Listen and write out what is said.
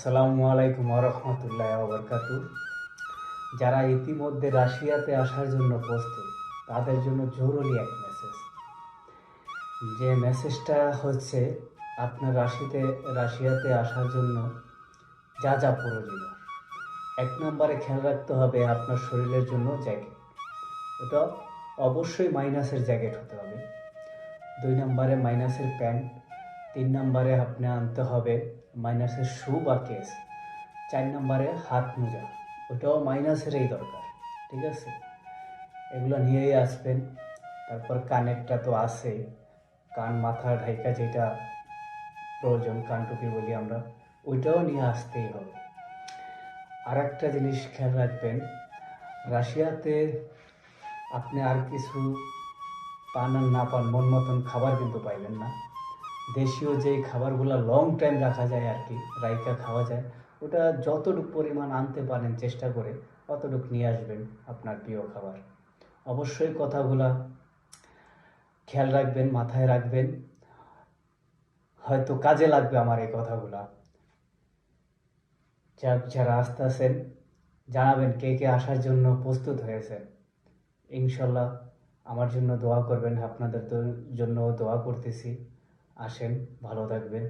আসসালামু আলাইকুম রহমতুল্লাহ বরকাতু। যারা ইতিমধ্যে রাশিয়াতে আসার জন্য প্রস্তুত, তাদের জন্য জরুরি এক মেসেজ যে মেসেজটা হচ্ছে, আপনার রাশিতে, রাশিয়াতে আসার জন্য যা যা প্রয়োজনীয়। এক নম্বরে খেয়াল রাখতে হবে আপনার শরীরের জন্য জ্যাকেট এটা অবশ্যই মাইনাসের জ্যাকেট হতে হবে। দুই নম্বরে মাইনাসের প্যান্ট তিন নম্বরে আপনি আনতে হবে মাইনাসের শু বা কেস। চার নম্বরে হাত মোজা। ওটাও মাইনাসেরই দরকার, ঠিক আছে? এগুলো নিয়েই আসবেন। তারপর কানেরটা তো আছে। কান মাথা ঢাইকা যেটা প্রয়োজন কানটুপি বলি আমরা, ওইটাও নিয়ে আসতেই হবে। আর একটা জিনিস খেয়াল রাখবেন, রাশিয়াতে আপনি আর কিছু পান আর না পান, মন মতন খাবার কিন্তু পাইবেন না। দেশীয় যে খাবারগুলো লং টাইম রাখা যায় আর কি রাইকা খাওয়া যায়, ওটা যতটুকু পরিমাণ আনতে পারেন চেষ্টা করে, অতটুকু নিয়ে আসবেন আপনার প্রিয় খাবার। অবশ্যই কথাগুলা খেয়াল রাখবেন, মাথায় রাখবেন। হয়তো কাজে লাগবে আমার এই কথাগুলা। যারা আসতেছেন জানাবেন কে কে আসার জন্য প্রস্তুত হয়েছেন। ইনশাল্লাহ আমার জন্য দোয়া করবেন, আপনাদের জন্য দোয়া করতেছি। আসেন ভালো থাকবেন।